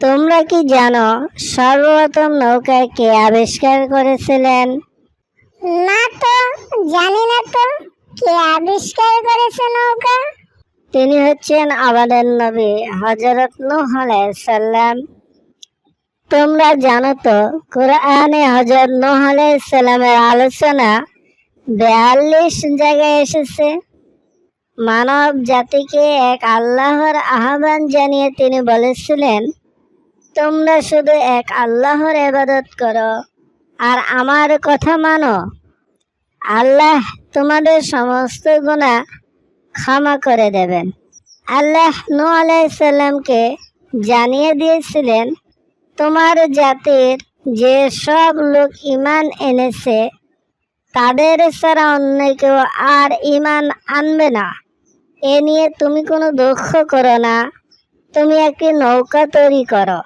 তোমরা কি জানো সর্বপ্রথম নৌকায় কে আবিষ্কার করেছিলেন? না তো জানি না তো কে আবিষ্কার করেছে নৌকা? তিনি হচ্ছেন আমাদের নবী হজরত নূহ সাল্লাম তোমরা জানো তো কোরআনে হজরত নূহ সাল্লামের আলোচনা বিয়াল্লিশ জায়গায় এসেছে। মানব জাতিকে এক আল্লাহর আহ্বান জানিয়ে তিনি বলেছিলেন তোমরা শুধু এক আল্লাহর এবাদত করো আর আমার কথা মানো। আল্লাহ তোমাদের সমস্ত গুণা ক্ষমা করে দেবেন। আল্লাহ নূ আলাইসাল্লামকে জানিয়ে দিয়েছিলেন, তোমার জাতির যে সব লোক ইমান এনেছে, তাদের ছাড়া অন্য কেউ আর ইমান আনবে না। এ নিয়ে তুমি কোনো দুঃখ করো না। তুমি একটি নৌকা তৈরি করো।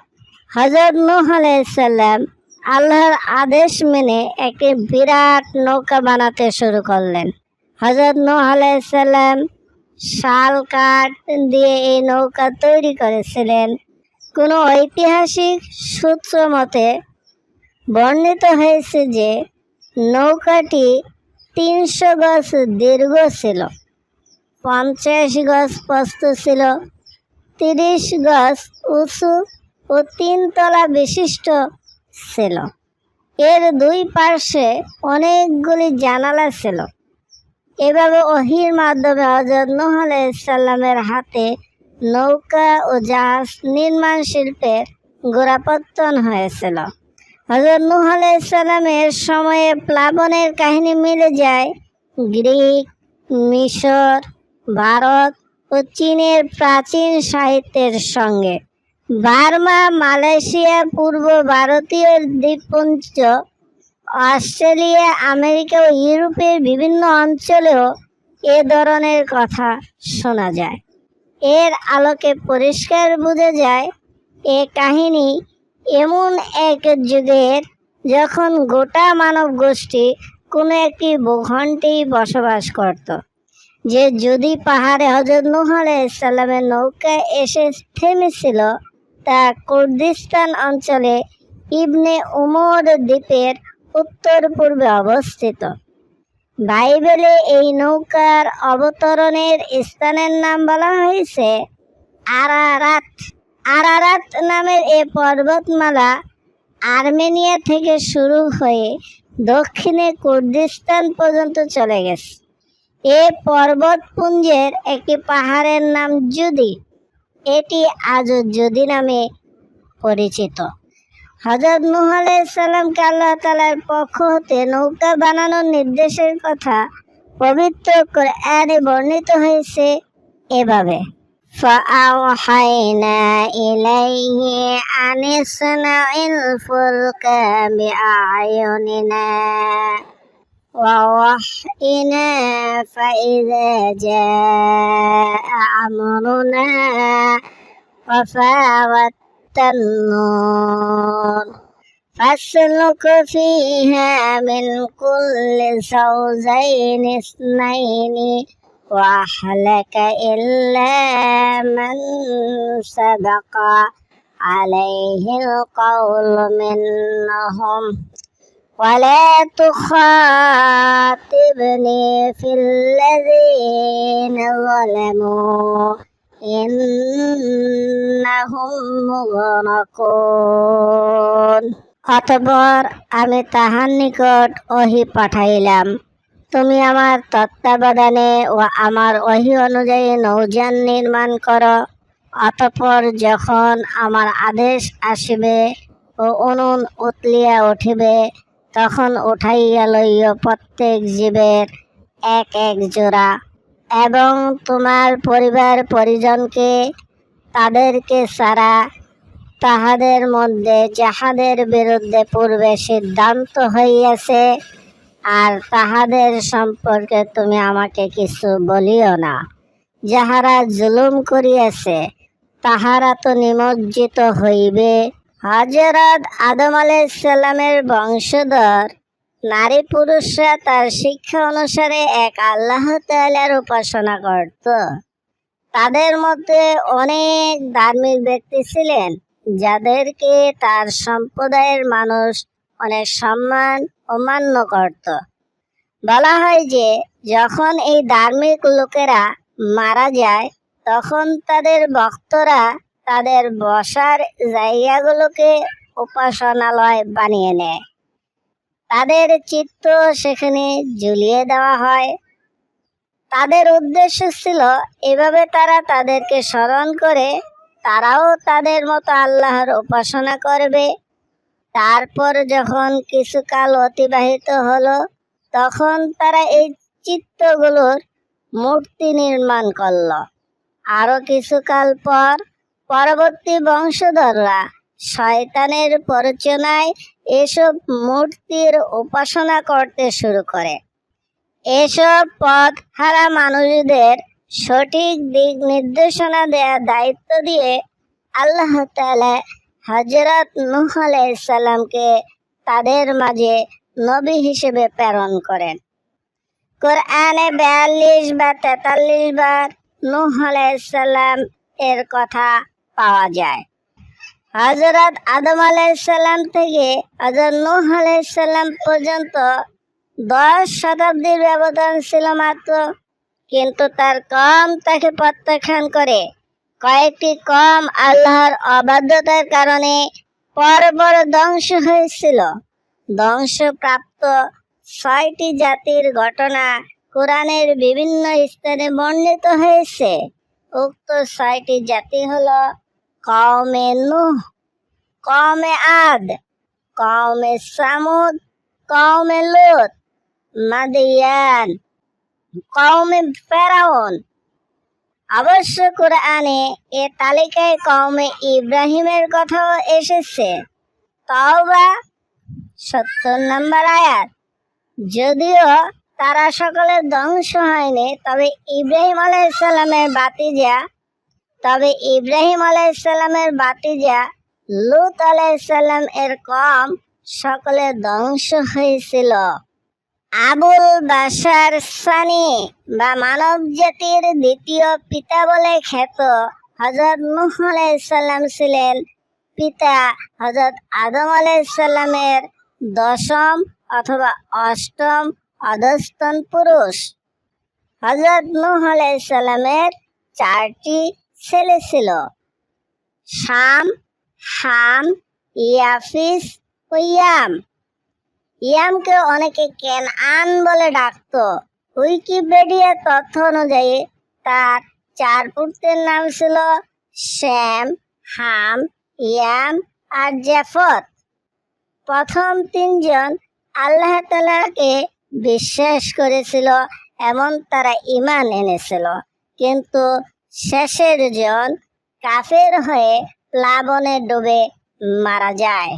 হজরত নূহ আলাইসাল্লাম আল্লাহর আদেশ মেনে একটি বিরাট নৌকা বানাতে শুরু করলেন। হজরত নূহ আলাইসাল্লাম শাল কাঠ দিয়ে এই নৌকা তৈরি করেছিলেন। কোনো ঐতিহাসিক সূত্র মতে বর্ণিত হয়েছে যে নৌকাটি তিনশো গজ দীর্ঘ ছিল, পঞ্চাশ গজ প্রস্থ ছিল, তিরিশ গজ উঁচু ও তিনতলা বিশিষ্ট ছিল। এর দুই পার্শ্বে অনেকগুলি জানালা ছিল। এভাবে অহির মাধ্যমে হজরত নূহ আলাইসাল্লামের হাতে নৌকা ও জাহাজ নির্মাণ শিল্পের গোড়াপত্তন হয়েছিল। হজরত নূহ আলাইসাল্লামের সময়ে প্লাবনের কাহিনী মিলে যায়। গ্রিক, মিশর, ভারত ও চীনের প্রাচীন সাহিত্যের সঙ্গে। বার্মা মালয়েশিয়া, পূর্ব ভারতীয় দ্বীপপুঞ্জ, অস্ট্রেলিয়া, আমেরিকা ও ইউরোপের বিভিন্ন অঞ্চলেও এ ধরনের কথা শোনা যায়। এর আলোকে পরিষ্কার বোঝা যায়, এ কাহিনী এমন এক যুগের যখন গোটা মানব গোষ্ঠী কোনো একটি ভূখণ্ডেই বসবাস করত। যে যদি পাহাড়ে হজরত নূহ আলাইসাল্লামের নৌকা এসে থেমেছিল তা কুর্দিস্তান অঞ্চলে ইবনে উমর দ্বীপের উত্তর পূর্বে অবস্থিত। বাইবেলে এই নৌকার অবতরণের স্থানের নাম বলা হয়েছে আরারাত। আরারাত নামের এ পর্বতমালা আর্মেনিয়া থেকে শুরু হয়ে দক্ষিণে কুর্দিস্তান পর্যন্ত চলে গেছে। এ পর্বতপুঞ্জের একটি পাহাড়ের নাম জুদি। এটি আজও জুদি নামে পরিচিত হজরত নুহ আলাইসাল্লামকে আল্লাহ তালার পক্ষ হতে নৌকা বানানোর নির্দেশের কথা পবিত্র করে আরে বর্ণিত হয়েছে এভাবে فأوحينا إليه أن اصنع الفلك بأعيننا ووحينا فإذا جاء أمرنا وفاوت النور. فاسلك فيها من كل زوجين اثنين وأهلك إلا من سبق عليه القول منهم. ولا تخاطبني في الذين ظلموا إنهم مغرقون অতপর আমি তাহার নিকট ওহি পাঠাইলাম তুমি আমার তত্ত্বাবধানে ও আমার ওহি অনুযায়ী নৌযান নির্মাণ করো অতপর যখন আমার আদেশ আসিবে ও উনুন উতলিয়া উঠিবে তখন উঠাইয়া লইও প্রত্যেক জীবের এক এক জোড়া এবং তোমার পরিবার পরিজনকে তাদেরকে সারা তাহাদের মধ্যে যাহাদের বিরুদ্ধে পূর্বে সিদ্ধান্ত হইয়াছে আর তাহাদের সম্পর্কে তুমি আমাকে কিছু বলিও না। যাহারা জুলুম করিয়াছে, তাহারা তো নিমজ্জিত হইবে। হজরত আদম আলাইসাল্লামের বংশধর। নারী পুরুষরা তার শিক্ষা অনুসারে এক আল্লাহ তাআলার উপাসনা করত। তাদের মধ্যে অনেক ধার্মিক ব্যক্তি ছিলেন, যাদেরকে তার সম্প্রদায়ের মানুষ অনেক সম্মান ও মান্য করত। বলা হয় যে, যখন এই ধার্মিক লোকেরা মারা যায়, তখন তাদের ভক্তরা তাদের বসার জায়গাগুলোকে উপাসনালয় বানিয়ে নেয়। তাদের চিত্ত সেখানে ঝুলিয়ে দেওয়া হয়। তাদের উদ্দেশ্য ছিল এভাবে তারা তাদেরকে স্মরণ করে তারাও তাদের মতো আল্লাহর উপাসনা করবে। তারপর যখন কিছুকাল অতিবাহিত হলো, তখন তারা এই চিত্তগুলোর মূর্তি নির্মাণ করল। আরও কিছুকাল পর পরবর্তী বংশধররা শয়তানের প্ররোচনায় এসব মূর্তির উপাসনা করতে শুরু করে। এসব পথ হারা মানুষদের সঠিক দিক নির্দেশনা দেওয়ার দায়িত্ব দিয়ে আল্লাহ হজরত নূহ আলাইসাল্লামকে তাদের মাঝে নবী হিসেবে প্রেরণ করেন। কোরআনে বিয়াল্লিশ বা তেতাল্লিশ বার নূহ আলাইসাল্লাম এর কথা পাওয়া যায়। হজরত আদম আলাইসাল্লাম থেকে হজরত নূহ আলাইসাল্লাম পর্যন্ত দশ শতাব্দীর ব্যবধান ছিল মাত্র, কিন্তু তার কম তাকে প্রত্যাখ্যান করে। কয়েকটি কম আল্লাহর অবাধ্যতার কারণে পরপর ধ্বংস হয়েছিল। ধ্বংসপ্রাপ্ত ছয়টি জাতির ঘটনা কোরআনের বিভিন্ন স্থানে বর্ণিত হয়েছে। উক্ত ছয়টি জাতি হলো কওমে নূহ কওমে আদ কওমে সামুদ কওমে লুত মাদিয়ান কওমে ফেরাউন অবশ্য কোরআনে এ তালিকায় কওমে ইব্রাহিমের কথাও এসেছে। তাওবা সত্তর নম্বর আয়াত। যদিও তারা সকলে ধ্বংস হয়নি, তবে ইব্রাহিম আলাইসাল্লামের বাতিজা তবে ইব্রাহিম আলাইসাল্লামের বাতিজা, লুত আলাইসাল্লাম এর কম সকলে ধ্বংস হয়েছিল। আবুল বাসার সানি বা মানব জাতির দ্বিতীয় পিতা বলে খ্যাত হজরত নুহ আলাইসাল্লাম ছিলেন পিতা হজরত আদম আলাইসাল্লামের দশম অথবা অষ্টম অধস্তন পুরুষ। হজরত নুহ আলাইসাল্লামের চারটি ছেলে ছিল শাম, হাম, ইয়াফিস ও ইয়াম। ইয়ামকে অনেকে কেন আন বলে ডাকতো। উইকিপিডিয়া তথ্য অনুযায়ী তার চার পুত্রের নাম ছিল শ্যাম, হাম, ইয়াম আর জাফত প্রথম তিনজন আল্লাহ তালাকে বিশ্বাস করেছিল, এমন তারা ইমান এনেছিল। কিন্তু শেষের জন কাফের হয়ে প্লাবনে ডুবে মারা যায়।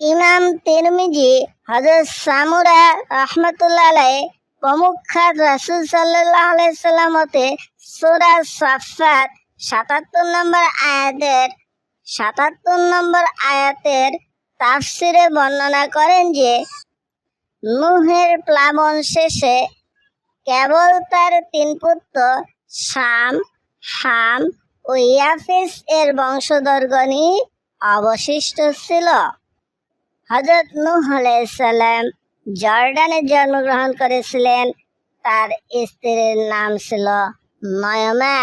ইমাম তিরমিজি হজরত সামুরা রহমতুল্লাহ আলাই প্রমুখাত রাসুল সাল্লাহ আলাইসাল্লামতে সুরা সাফাত সাতাত্তর নম্বর আয়াতের সাতাত্তর নম্বর আয়াতের তাফসিরে বর্ণনা করেন যে, নুহের প্লাবন শেষে কেবল তার তিন পুত্র শাম হাম ও ইয়াফিস এর বংশধরগণই অবশিষ্ট ছিল। হজরত নূহ আলাইসাল্লাম জর্ডানে জন্মগ্রহণ করেছিলেন। তার স্ত্রীর নাম ছিল নয়মা।